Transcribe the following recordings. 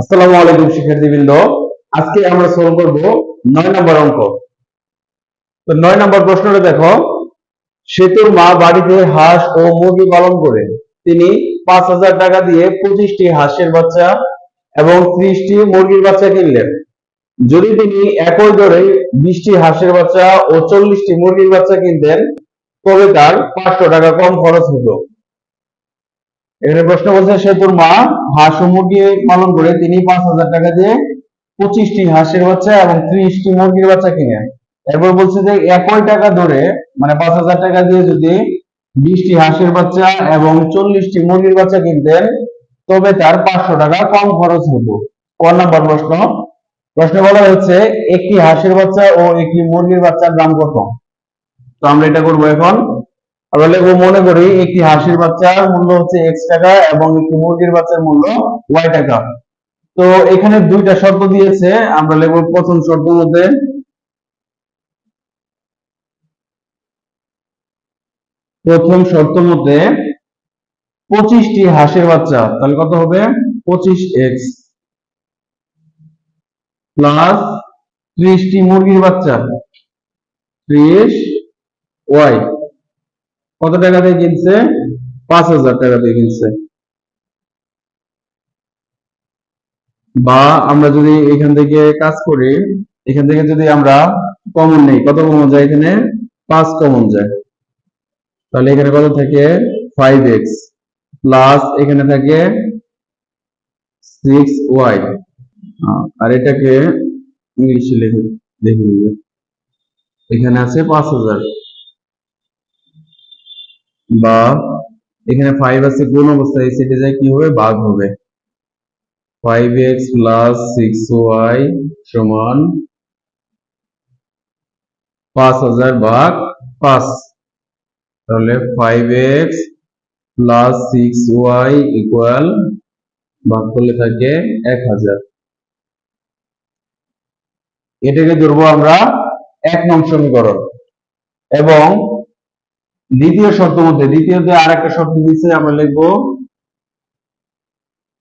আসসালামু আলাইকুম শিক্ষার্থীবৃন্দ। আজকে আমরা সলভ করব নয় নম্বর অঙ্ক। তো নয় নম্বর প্রশ্নটা দেখো। সেতুর মা বাড়িতে হাঁস ও মুরগি পালন করে। তিনি পাঁচ হাজার টাকা দিয়ে পঁচিশটি হাঁসের বাচ্চা এবং ত্রিশটি মুরগির বাচ্চা কিনলেন। যদি তিনি একই দরে বিশটি হাঁসের বাচ্চা ও চল্লিশটি মুরগির বাচ্চা কিনতেন, তবে তার পাঁচশো টাকা কম খরচ হতো। এখানে প্রশ্ন বলছে সেতুর মা হাঁস মুরগি পালন করে? তিনি পাঁচ হাজার টাকা দিয়ে পঁচিশটি হাঁসের বাচ্চা এবং ত্রিশটি মুরগির বাচ্চা কিনেন। এরপর বলছে যে, একই টাকা ধরে মানে পাঁচ হাজার টাকা দিয়ে যদি বিশটি হাঁসের বাচ্চা এবং চল্লিশটি মুরগির বাচ্চা কিনতেন, তবে তার পাঁচশো টাকা কম খরচ হতো। ক নম্বর প্রশ্ন। প্রশ্নে বলা হচ্ছে একটি হাঁসের বাচ্চা ও একটি মুরগির বাচ্চার দাম কত? তো আমরা এটা করব এখন। আমরা লিখব মনে করি একটি হাঁসের বাচ্চার মূল্য হচ্ছে এক্স টাকা এবং একটি মুরগির বাচ্চার মূল্য ওয়াই টাকা। তো এখানে দুইটা শর্ত দিয়েছে, আমরা লিখব প্রথম শর্ত মধ্যে প্রথম শর্ত মধ্যে পঁচিশটি হাঁসের বাচ্চা, তাহলে কত হবে? পঁচিশ এক্স প্লাস ত্রিশটি মুরগির বাচ্চা, ত্রিশ ওয়াই কত টাকা দিয়ে কিনছে? পাঁচ হাজার টাকা দিয়ে কিনছে। বা আমরা যদি এখান থেকে কাজ করি, এখান থেকে যদি আমরা কমন নেই, কত কমন যায় এখানে? পাঁচ কমন যায়। তাহলে এখানে কত থাকে? ফাইভ এক্স প্লাস এখানে থাকে সিক্স ওয়াই আর এটাকে ইংলিশে লিখে লিখে এখানে আছে পাঁচ হাজার। বা এখানে ফাইভ আছে, কোন অবস্থায়? সেটা যায় কি হবে? ভাগ হবে। Five X plus six Y সমান পাঁচ হাজার ভাগ পাঁচ। তাহলে five X plus six Y equal ভাগ করলে থাকে এক হাজার। এটাকে ধরবো আমরা এক নং সমীকরণ। এবং দ্বিতীয় শর্ত মধ্যে দ্বিতীয়তে আর একটা শর্ত দিচ্ছে আমরা লিখব,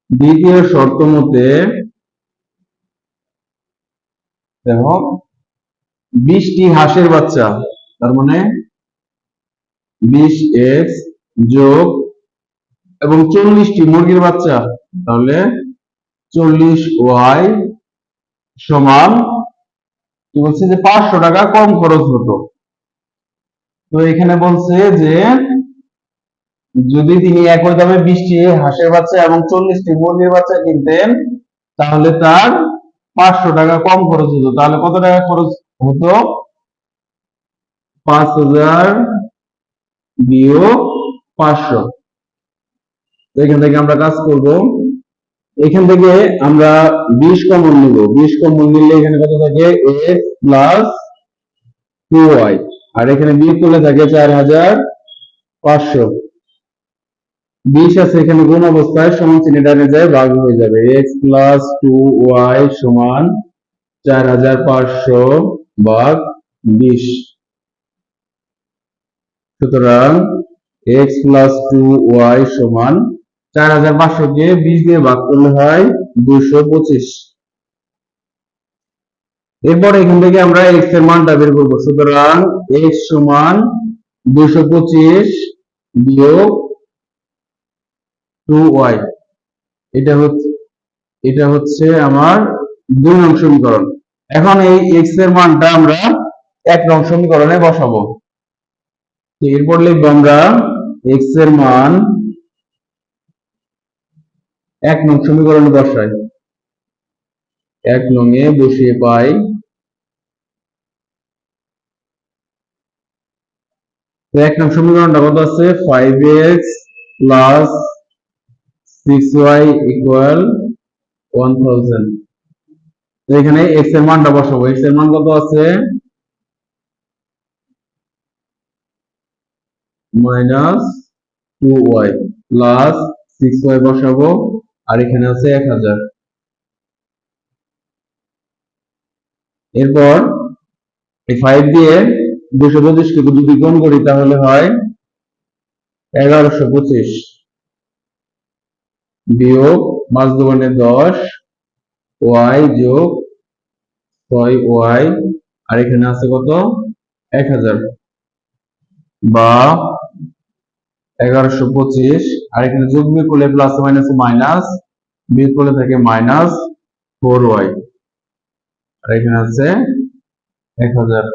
দ্বিতীয় শর্ত মধ্যে দেখো, বিশটি হাঁসের বাচ্চা, তার মানে বিশ এক্স যোগ এবং চল্লিশটি মুরগির বাচ্চা, তাহলে চল্লিশ ওয়াই সমান বলছে যে পাঁচশো টাকা কম খরচ হতো। তো এখানে বলছে যে, যদি তিনি একই দামে বিশটি হাঁসের বাচ্চা এবং চল্লিশটি মুরগির বাচ্চা কিনতেন, তাহলে তার পাঁচশো টাকা কম খরচ হতো। তাহলে কত টাকা খরচ হতো? পাঁচ হাজার বিয়োগ পাঁচশো। এখান থেকে আমরা কাজ করব। এখান থেকে আমরা বিশ কমন নিব। বিশ কমন নিলে এখানে কত থাকে? X plus two Y. আর এখানে বিয়োগ করলে থাকে চার হাজার পাঁচশো। বিশ আছে এখানে কোন অবস্থায় সমান চিহ্ন ডানে যায়, ভাগ হয়ে যাবে। এক্স প্লাস টু ওয়াই সমান চার হাজার পাঁচশো ভাগ বিশ। সুতরাং এক্স প্লাস টু ওয়াই সমান চার হাজার পাঁচশো কে বিশ দিয়ে ভাগ করলে হয় দুশো পঁচিশ। এরপর এখান থেকে আমরা এক্সের মানটা বের করব। সুতরাং এক্স সমান দুশো পঁচিশ বিয়োগ টু ওয়াই এটা হচ্ছে এটা হচ্ছে আমার দুই নং সমীকরণ। এখন এই এক্সের মানটা আমরা এক নং সমীকরণে বসাবো। এরপর লিখব আমরা এক্সের মান এক নং সমীকরণে বসাই। এক নং এ বসিয়ে পাই তো এক নং সমীকরণটা কত আছে? Five X plus six Y equal one thousand তো এখানে এক্সের মানটা বসাবো। এক্সের মান কত আছে? Minus two Y plus six Y বসাবো। আর এখানে আছে এক হাজার। এরপর এই ফাইভ দিয়ে দুশো পঁচিশকে যদি গুণ করি, তাহলে হয় এগারোশো পঁচিশ বিয়োগ পাঁচ দোকানে দশ, ওয়াই যোগ ছয় ওয়াই, আর এখানে আছে কত? এক হাজার। বা এগারোশো পঁচিশ, আর এখানে যোগ বিয়োগ করলে প্লাস মাইনাস মাইনাস বিয়োগ করলে থাকে মাইনাস ফোর ওয়াই আর এখানে আছে এক হাজার।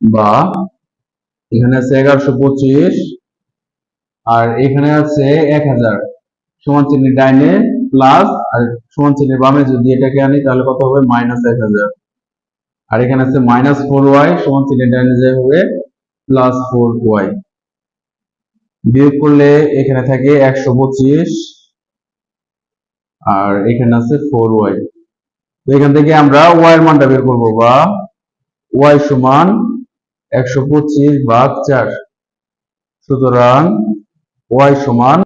বা এখানে আছে এগারোশো পঁচিশ আর এখানে আছে এক হাজার সমান চিহ্নের ডাইনে প্লাস আর সমান চিহ্নের বামে যদি এটাকে আনি তাহলে কত হবে? মাইনাস এক হাজার। আর এখানে আছে মাইনাস ফোর ওয়াই সমান চিহ্নের ডাইনে যাই হবে প্লাস ফোর ওয়াই বিয়োগ করলে এখানে থাকে একশো পঁচিশ আর এখানে আছে ফোর ওয়াই এখান থেকে আমরা ওয়াই এর মানটা বের করব বা ওয়াই সমান একশো পঁচিশ ভাগ চার। সুতরাং ওয়াই সমান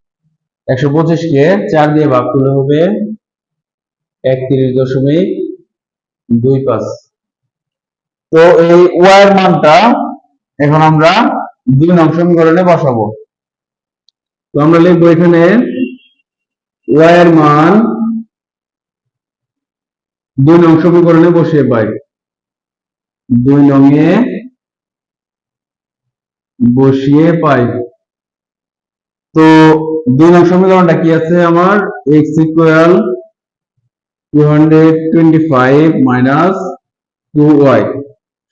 একশো পঁচিশকে চার দিয়ে ভাগ করলে হবে একত্রিশ দশমিক দুই পাঁচ। তো এই ওয়াই এর মানটা এখন আমরা দুই নং সমীকরণে বসাবো। তো আমরা লিখব এখানে ওয়াই এর মান দুই নং সমীকরণে বসিয়ে পাই। দুই নঙে বসিয়ে পাই। তো দুই নং সমীকরণটা কি আছে আমার? X equal two hundred twenty five minus two Y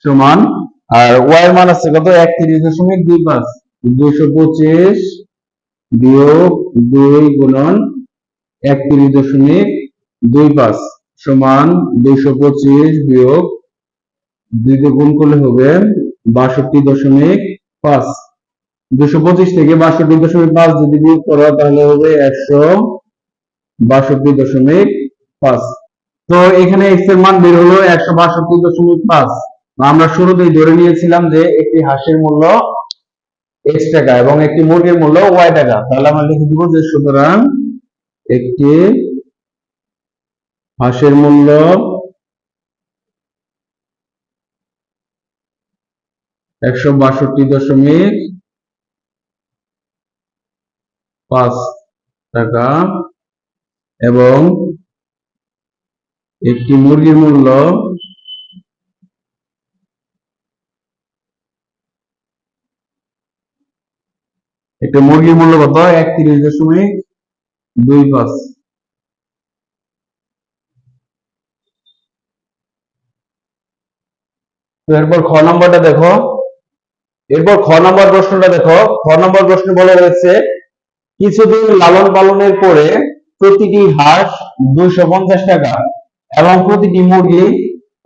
সমান। আর ওয়াই মান আছে কত? একত্রিশ দশমিক দুই পাঁচ। দুইশো পঁচিশ বিয়োগ দুই গুণন একত্রিশ দশমিক দুই পাঁচ। সমান দুইশো পঁচিশ বিয়োগ দুই দিয়ে গুণ করলে হবে বাষট্টি দশমিক পাঁচ। দুশো পঁচিশ থেকে বাষট্টি দশমিক পাঁচ যদি বিয়োগ করো, তাহলে হবে একশো বাষট্টি দশমিক পাঁচ। তো এখানে এক্সের মান বের হলো একশো বাষট্টি দশমিক পাঁচ। আমরা শুরুতেই ধরে নিয়েছিলাম যে একটি হাঁসের মূল্য এক্স টাকা এবং একটি মুরগির মূল্য ওয়াই টাকা। তাহলে আমরা লিখে দিব যে সুতরাং একটি হাঁসের মূল্য একশো বাষট্টি দশমিক পাঁচ টাকা এবং একটি মুরগির মূল্য একটা মুরগির মূল্য কত? একত্রিশ দশমিক দুই পাঁচ তো এরপর খ নম্বরটা দেখো। এরপর খ নম্বর প্রশ্নটা দেখো। খ নম্বর প্রশ্ন বলা রয়েছে কিছুদিন লালন পালনের পরে প্রতিটি হাঁস দুইশো পঞ্চাশ টাকা এবং প্রতিটি মুরগি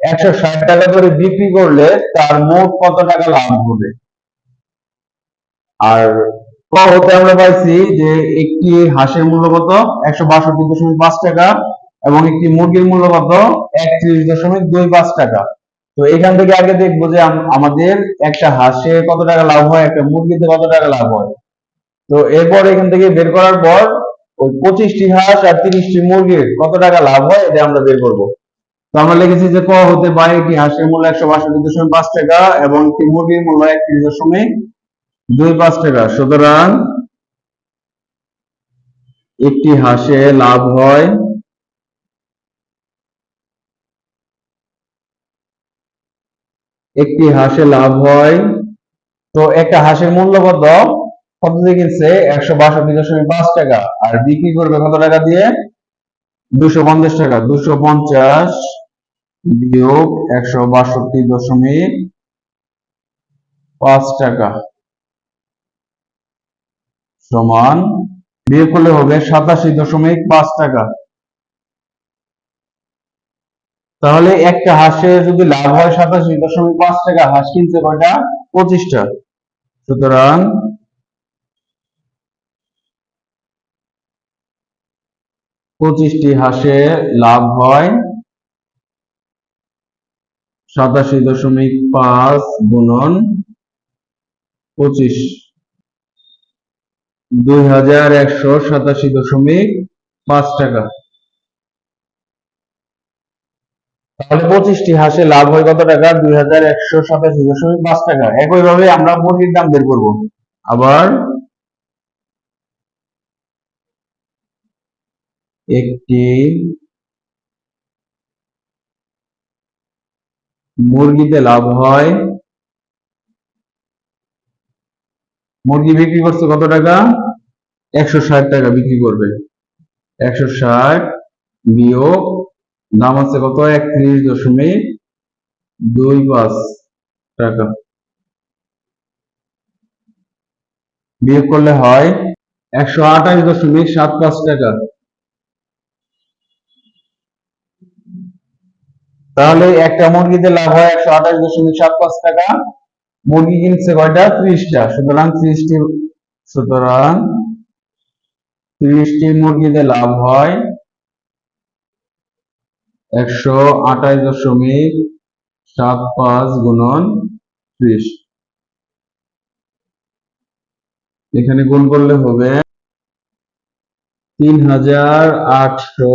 একশো ষাট টাকা করে বিক্রি করলে তার মোট কত টাকা লাভ হবে? আর হতে আমরা পাইছি যে একটি হাঁসের মূল্য কত? একশো বাষট্টি দশমিক পাঁচ টাকা এবং একটি মুরগির মূল্য কত? একত্রিশ দশমিক দুই পাঁচ টাকা। তো এখান থেকে আগে দেখব যে আমাদের একটা হাঁসে কত টাকা লাভ হয়, একটা মুরগিতে কত টাকা লাভ হয়। তো এরপর এখান থেকে বের করার পর ওই পঁচিশটি হাঁস আর তিরিশটি মুরগির কত টাকা লাভ হয়, এটা আমরা বের করব। তো আমরা লিখেছি যে ক হতে পারে একটি হাঁসের মূল্য একশো বাষট্টি দশমিক পাঁচ টাকা এবং একটি মুরগির মূল্য একত্রিশ দশমিক দুই পাঁচ টাকা। সুতরাং একটি হাঁসে লাভ হয় একটি হাঁসে লাভ হয়। তো একটা হাঁসের মূল্য কত? কত কিনছে? একশো বাষট্টি দশমিক পাঁচ টাকা। আর বিক্রি করবে কত টাকা দিয়ে? দুশো পঞ্চাশ টাকা। দুশো পঞ্চাশ বিয়োগ একশো বাষট্টি দশমিক পাঁচ টাকা সমান বিয়োগ করলে হবে সাতাশি দশমিক পাঁচ টাকা। তাহলে একটা হাঁসে যদি লাভ হয় সাতাশি দশমিক পাঁচ টাকা, হাঁস কিনছে কয়টা? পঁচিশটা। সুতরাং পঁচিশটি হাঁসে লাভ হয় সাতাশি দশমিক পাঁচ গুণন পঁচিশ। দুই হাজার একশো সাতাশি দশমিক পাঁচ টাকা। তাহলে পঁচিশটি হাঁসে লাভ হয় কত টাকা? দুই হাজার একশো সাতাশি দশমিক পাঁচ টাকা। একইভাবে আমরা মুরগির দাম বের করব। আবার একটি মুরগিতে লাভ হয়। মুরগি বিক্রি করছে কত টাকা? একশো ষাট টাকা বিক্রি করবে। একশো ষাট বিয়োগ দাম আছে কত? একত্রিশ দশমিক দুই পাঁচ টাকা। বিয়োগ করলে হয় একশো আঠাশ দশমিক সাত পাঁচ টাকা। তাহলে একটা মুরগিতে লাভ হয় একশো আঠাশ দশমিক সাত পাঁচ টাকা। মুরগি কিনছে কয়টা? ত্রিশটা। সুতরাং ত্রিশটি সুতরাং ত্রিশটি মুরগিতে লাভ হয় একশো আঠাশ দশমিক সাত পাঁচ গুণন ত্রিশ। এখানে গুণ করলে হবে তিন হাজার আটশো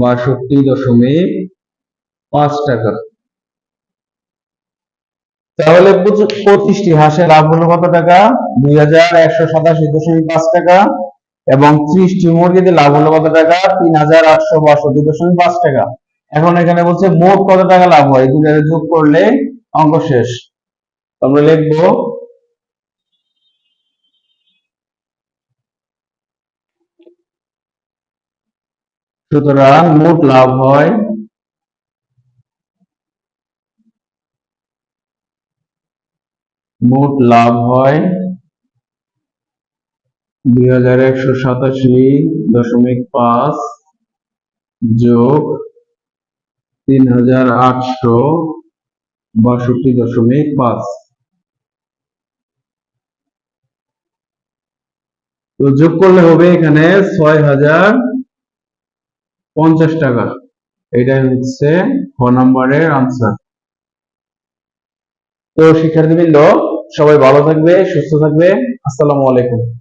বাষট্টি দশমিক পাঁচ টাকা। তাহলে পঁচিশটি হাঁসের লাভ হলো কত টাকা? দুই হাজার একশো সাতাশি দশমিক পাঁচ টাকা এবং ত্রিশটি মুরগিতে লাভ হলো কত টাকা? তিন হাজার আটশো বাষট্টি দশমিক পাঁচ টাকা। এখন এখানে বলছে মোট কত টাকা লাভ হয়? দুটো যোগ করলে অঙ্ক শেষ। আমরা লিখব সুতরাং মোট লাভ হয় মোট লাভ হয় দুই হাজার যোগ তিন হাজার আটশো বাষট্টি দশমিক পাঁচ। তো যোগ করলে হবে এখানে ছয় হাজার পঞ্চাশ টাকা। এটাই হচ্ছে খ নাম্বারের আনসার তো শিক্ষার্থীবৃন্দ, সবাই ভালো থাকবে, সুস্থ থাকবে। আসসালামু আলাইকুম।